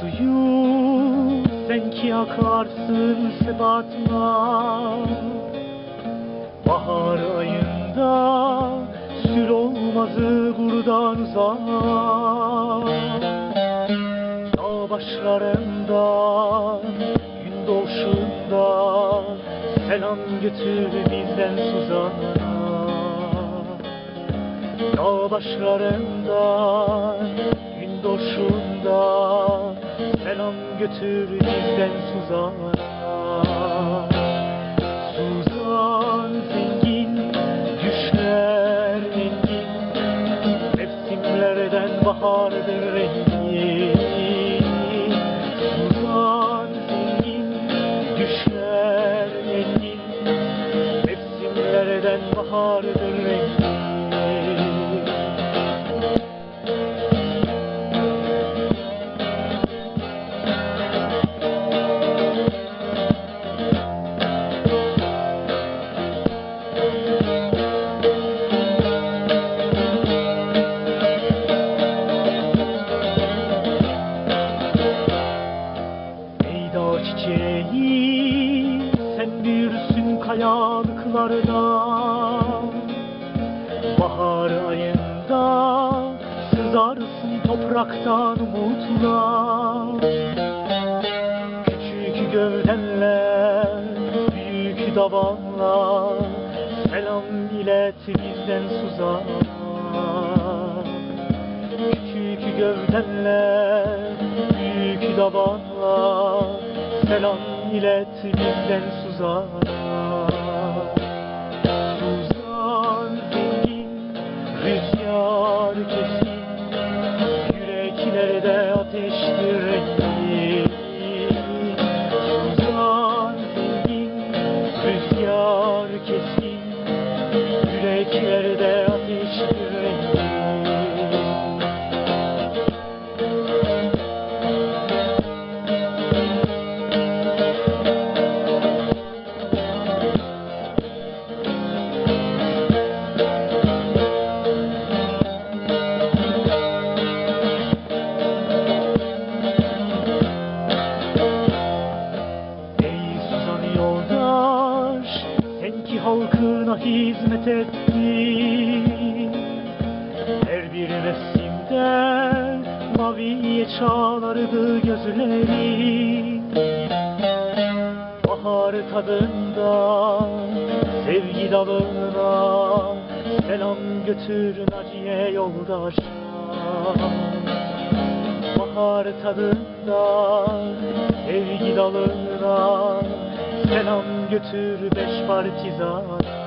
Suyu sen ki akarsın sebatına Bahar ayında sül olmazı buradan uzak Dağ başlarından gün doğuşunda Selam götür bizden Suzan'a Dağ başlarından gün doğuşunda Selam götür bizden Suzan'a bahardır rengi. Suzan zengin, düşler engin Mevsimlerden bahardır sızarsın topraktan umutla Küçük gövdenle büyük davanla Selam ilet bizden Suzan'a Küçük gövdenle büyük davanla Selam ilet bizden Suzan'a Suzan zengin, rüzgar keskin geçti halkına hizmet ettin. Her bir mevsimde maviye çağlardı gözlerin. Bahar tadında sevgi dalına selam götür Naciye yoldaşa. Bahar tadında sevgi dalına Selam götür beş partizana